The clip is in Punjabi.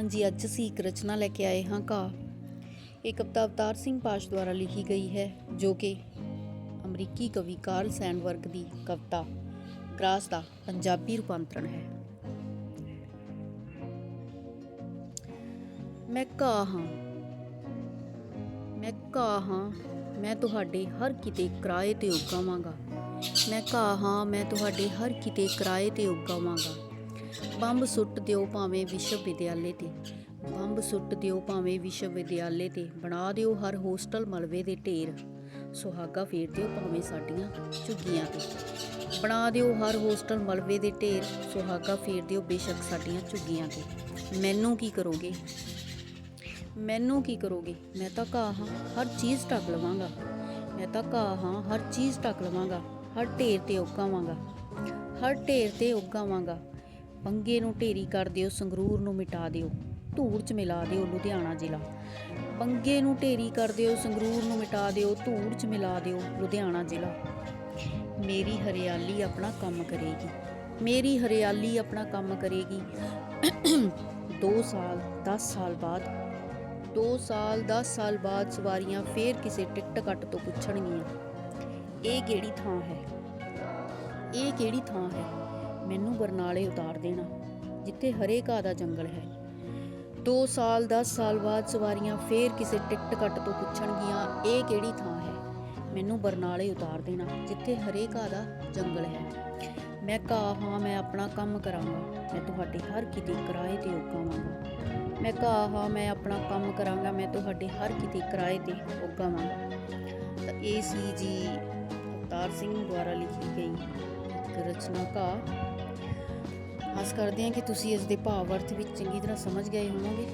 ਹਾਂਜੀ, ਅੱਜ ਅਸੀਂ ਇੱਕ ਰਚਨਾ ਲੈ ਕੇ ਆਏ ਹਾਂ ਕਾ ਇਹ ਕਵਿਤਾ ਅਵਤਾਰ ਸਿੰਘ ਪਾਸ਼ ਦੁਆਰਾ ਲਿਖੀ ਗਈ ਹੈ, ਜੋ ਕਿ ਅਮਰੀਕੀ ਕਵੀ ਕਾਰਲ ਸੈਂਡਵਰਗ ਦੀ ਕਵਿਤਾ, ਗ੍ਰਾਸ ਦਾ ਪੰਜਾਬੀ ਰੂਪਾਂਤਰਣ ਹੈ। ਮੈਂ ਕਾ ਹਾਂ। ਮੈਂ ਕਾ ਹਾਂ। ਮੈਂ ਤੁਹਾਡੇ ਹਰ ਕਿਤੇ ਕਿਰਾਏ ਤੇ ਉਗਾਵਾਂਗਾ। ਮੈਂ ਕਾ ਹਾਂ। ਮੈਂ ਤੁਹਾਡੇ ਹਰ ਕਿਤੇ ਕਿਰਾਏ ਤੇ ਉਗਾਵਾਂਗਾ। ਬੰਬ ਸੁੱਟ ਦਿਓ ਭਾਵੇਂ ਵਿਸ਼ਵ ਵਿਦਿਆਲੇ ਤੇ। ਬੰਬ ਸੁੱਟ ਦਿਓ ਭਾਵੇਂ ਵਿਸ਼ਵ ਵਿਦਿਆਲੇ ਤੇ। ਬਣਾ ਦਿਓ ਹਰ ਹੋਸਟਲ ਮਲਵੇ ਦੇ ਢੇਰ। ਸੁਹਾਗਾ ਫੇਰ ਦਿਓ ਭਾਵੇਂ ਸਾਡੀਆਂ ਝੁੱਗੀਆਂ ਤੇ। ਬਣਾ ਦਿਓ ਹਰ ਹੋਸਟਲ ਮਲਬੇ ਦੇ ਢੇਰ। ਸੁਹਾਗਾ ਫੇਰ ਦਿਓ ਬੇਸ਼ੱਕ ਸਾਡੀਆਂ ਝੁੱਗੀਆਂ ਤੇ। ਮੈਨੂੰ ਕੀ ਕਰੋਗੇ? ਮੈਨੂੰ ਕੀ ਕਰੋਗੇ? ਮੈਂ ਤਾਂ ਘਾਹ ਹਾਂ, ਹਰ ਚੀਜ਼ ਢੱਕ ਲਵਾਂਗਾ। ਮੈਂ ਤਾਂ ਘਾਹ ਹਾਂ, ਹਰ ਚੀਜ਼ ਢੱਕ ਲਵਾਂਗਾ। ਹਰ ਢੇਰ ਤੇ ਉਗਾਵਾਂਗਾ। ਹਰ ਢੇਰ ਤੇ ਉਗਾਵਾਂਗਾ। ਪੰਗੇ ਨੂੰ ਢੇਰੀ ਕਰ ਦਿਓ, ਸੰਗਰੂਰ ਨੂੰ ਮਿਟਾ ਦਿਓ, ਧੂੜ 'ਚ ਮਿਲਾ ਦਿਓ ਲੁਧਿਆਣਾ ਜ਼ਿਲ੍ਹਾ। ਪੰਗੇ ਨੂੰ ਢੇਰੀ ਕਰ ਦਿਓ, ਸੰਗਰੂਰ ਨੂੰ ਮਿਟਾ ਦਿਓ, ਧੂੜ 'ਚ ਮਿਲਾ ਦਿਓ ਲੁਧਿਆਣਾ ਜ਼ਿਲ੍ਹਾ। ਮੇਰੀ ਹਰਿਆਲੀ ਆਪਣਾ ਕੰਮ ਕਰੇਗੀ, ਮੇਰੀ ਹਰਿਆਲੀ ਆਪਣਾ ਕੰਮ ਕਰੇਗੀ। 2 ਸਾਲ 10 ਸਾਲ ਬਾਅਦ 2 ਸਾਲ 10 ਸਾਲ ਬਾਅਦ ਸਵਾਰੀਆਂ ਫੇਰ ਕਿਸੇ ਟਿਕਟ ਕੱਟ ਤੋਂ ਪੁੱਛਣਗੀਆਂ। ਇਹ ਕਿਹੜੀ ਥਾਂ ਹੈ? ਇਹ ਕਿਹੜੀ ਥਾਂ ਹੈ? ਮੈਨੂੰ ਬਰਨਾਲੇ ਉਤਾਰ ਦੇਣਾ, ਜਿੱਥੇ ਹਰੇ ਘਾਹ ਦਾ ਜੰਗਲ ਹੈ। 2 ਸਾਲ 10 ਸਾਲ ਬਾਅਦ ਸਵਾਰੀਆਂ ਫੇਰ ਕਿਸੇ ਟਿਕਟ ਕੱਟ ਤੋਂ ਪੁੱਛਣਗੀਆਂ ਇਹ ਕਿਹੜੀ ਥਾਂ ਹੈ? ਮੈਨੂੰ ਬਰਨਾਲੇ ਉਤਾਰ ਦੇਣਾ, ਜਿੱਥੇ ਹਰੇ ਘਾਹ ਦਾ ਜੰਗਲ ਹੈ। ਮੈਂ ਘਾਹ ਹਾਂ, ਮੈਂ ਆਪਣਾ ਕੰਮ ਕਰਾਂਗਾ, ਮੈਂ ਤੁਹਾਡੇ ਹਰ ਕਿਤੇ ਕਿਰਾਏ ਤੇ ਉਗਾਵਾਂਗਾ। ਮੈਂ ਘਾਹ ਹਾਂ, ਮੈਂ ਆਪਣਾ ਕੰਮ ਕਰਾਂਗਾ, ਮੈਂ ਤੁਹਾਡੇ ਹਰ ਕਿਤੇ ਕਿਰਾਏ ਤੇ ਉਗਾਵਾਂਗਾ। ਤਾਂ ਇਹ ਸੀ ਜੀ ਅਵਤਾਰ ਸਿੰਘ ਦੁਆਰਾ ਲਿਖੀ ਗਈ ਇੱਕ ਰਚਨਾ ਘਾਹ ਆਸ ਕਰਦੇ ਹਾਂ ਕਿ ਤੁਸੀਂ ਇਸ ਦੇ ਭਾਵ ਅਰਥ ਵਿੱਚ ਚੰਗੀ ਤਰ੍ਹਾਂ ਸਮਝ ਗਏ ਹੋਵੋਗੇ।